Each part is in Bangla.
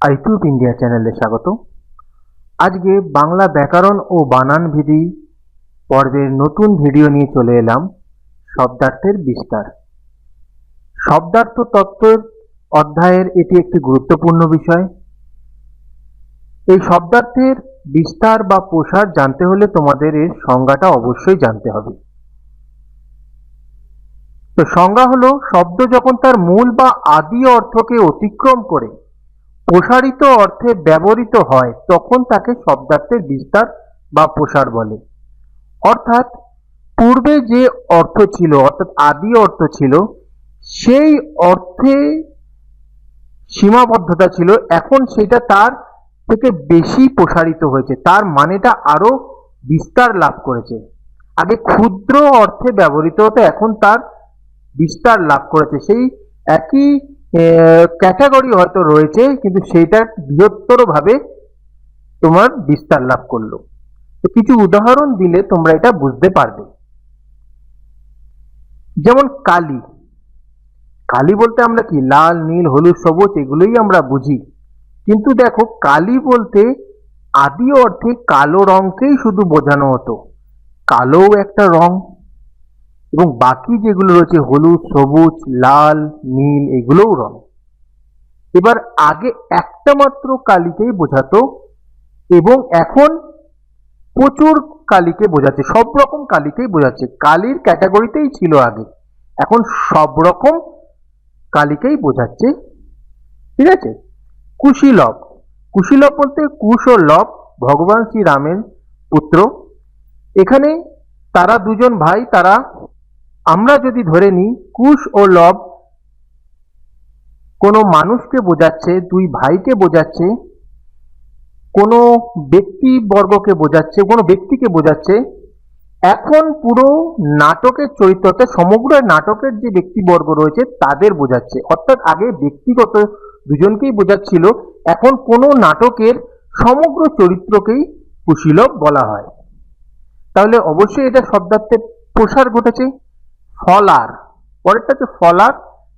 আইটিউব ইন্ডিয়া চ্যানেলে স্বাগত। আজকে বাংলা ব্যাকরণ ও বানান বিধি পর্বের নতুন ভিডিও নিয়ে চলে এলাম শব্দার্থের বিস্তার। শব্দার্থ তত্ত্বের অধ্যায়ের এটি একটি গুরুত্বপূর্ণ বিষয়। এই শব্দার্থের বিস্তার বা প্রসার জানতে হলে তোমাদের এর সংজ্ঞাটা অবশ্যই জানতে হবে। তো সংজ্ঞা হলো, শব্দ যখন তার মূল বা আদি অর্থকে অতিক্রম করে প্রসারিত অর্থে ব্যবহৃত হয়, তখন তাকে শব্দার্থের বিস্তার বা প্রসার বলে। অর্থাৎ, পূর্বে যে অর্থ ছিল, অর্থাৎ আদি অর্থ ছিল, সেই অর্থে সীমাবদ্ধতা ছিল, এখন সেটা তার থেকে বেশি প্রসারিত হয়েছে। তার মানেটা আরও বিস্তার লাভ করেছে। আগে ক্ষুদ্র অর্থে ব্যবহৃত হতো, এখন তার বিস্তার লাভ করেছে। সেই একই ক্যাটাগরি হয়তো রয়েছে, কিন্তু সেইটা বৃহত্তর ভাবে তোমার বিস্তার লাভ করল। তো কিছু উদাহরণ দিলে তোমরা এটা বুঝতে পারবে। যেমন কালি। কালি বলতে আমরা কি? লাল, নীল, হলুদ, সবুজ, এগুলোই আমরা বুঝি। কিন্তু দেখো, কালি বলতে আদি অর্থে কালো রঙকেই শুধু বোঝানো হতো। কালোও একটা রং এবং বাকি যেগুলো রয়েছে, হলুদ, সবুজ, লাল, নীল, এগুলোও রং। এবার আগে একটা মাত্র কালিকেই বোঝাতো এবং এখন প্রচুর কালিকে বোঝাচ্ছে, সব রকম কালিকেই বোঝাচ্ছে। কালির ক্যাটাগরিতেই ছিল আগে, এখন সব রকম কালিকেই বোঝাচ্ছে। ঠিক আছে? কুশীলভ। কুশীলভ বলতে কুশ ও ভগবান শ্রীরামের পুত্র। এখানে তারা দুজন ভাই, তারা আমরা যদি ধরে নিই, কুশ ও লব কোনো মানুষকে বোঝাচ্ছে, দুই ভাইকে বোঝাচ্ছে, কোনো ব্যক্তি বর্গকে বোঝাচ্ছে, কোনো ব্যক্তিকে বোঝাচ্ছে, এখন পুরো নাটকের চরিত্রতে, সমগ্র নাটকের যে ব্যক্তিবর্গ রয়েছে, তাদের বোঝাচ্ছে। অর্থাৎ আগে ব্যক্তিগত দুজনকেই বোঝাচ্ছিল, এখন কোনো নাটকের সমগ্র চরিত্রকেই কুশীলভ বলা হয়। তাহলে অবশ্যই এটা শব্দার্থের প্রসার ঘটেছে। ফলার। পরেরটা হচ্ছে ফলার,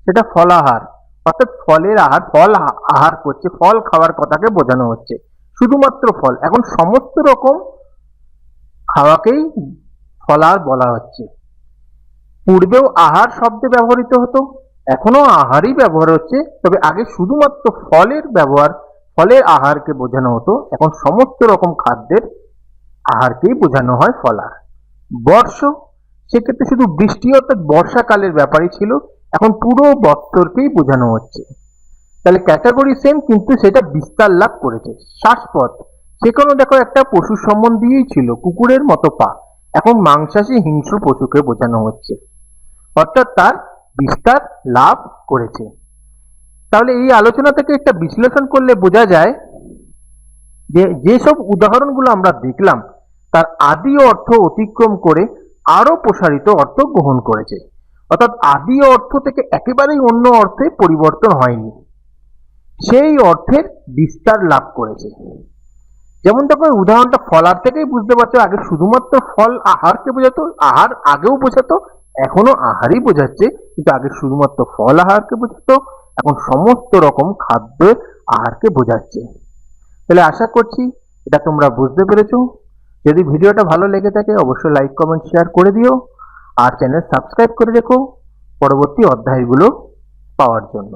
সেটা ফলাহার। অর্থাৎ ফলের আহার, ফল আহার করছে, ফল খাওয়ার কথাকে বোঝানো হচ্ছে। শুধুমাত্র ফল। এখন সমস্ত রকম খাওয়াকেই ফলার বলা হচ্ছে। পূর্বেও আহার শব্দে ব্যবহৃত হতো এখনও আহারই ব্যবহার হচ্ছে, তবে আগে শুধুমাত্র ফলের ব্যবহার, ফলের আহারকে বোঝানো হতো। এখন সমস্ত রকম খাদ্যের আহারকেই বোঝানো হয় ফলার। বর্ষ সেক্ষেত্রে শুধু বৃষ্টি অর্থাৎ বর্ষাকালের ব্যাপারই ছিল। এখন পুরো বৎসরকেই বোঝানো হচ্ছে। তাহলে ক্যাটাগরি সেম কিন্তু সেটা বিস্তার লাভ করেছে। শ্বাসপথ, সেখানেও দেখো একটা পশু সম্বন্ধেই ছিল, কুকুরের মতো পা। এখন মাংসাশী হিংস্র পশুকে বোঝানো হচ্ছে। অর্থাৎ তার বিস্তার লাভ করেছে। তাহলে এই আলোচনা থেকে একটা বিশ্লেষণ করলে বোঝা যায় যে, যেসব উদাহরণগুলো আমরা দেখলাম, তার আদি অর্থ অতিক্রম করে আরও প্রসারিত অর্থ গ্রহণ করেছে। অর্থাৎ আদি অর্থ থেকে একেবারেই অন্য অর্থে পরিবর্তন হয়নি। সেই অর্থের বিস্তার লাভ করেছে। যেমন দেখো উদাহরণটা ফলার থেকেই বুঝতে পারছ, আগে শুধুমাত্র ফল আহারকে বোঝাতো, আহার আগেও বোঝাতো এখনও আহারই বোঝাচ্ছে, কিন্তু আগে শুধুমাত্র ফল আহারকে বোঝাতো, এখন সমস্ত রকম খাদ্যের আহারকে বোঝাচ্ছে। তাহলে আশা করছি এটা তোমরা বুঝতে পেরেছ। যদি ভিডিওটা ভালো লেগে থাকে, অবশ্যই লাইক কমেন্ট শেয়ার করে দিও। আর চ্যানেল সাবস্ক্রাইব করে রেখো। পরবর্তী অধ্যায়গুলো পাওয়ার জন্য।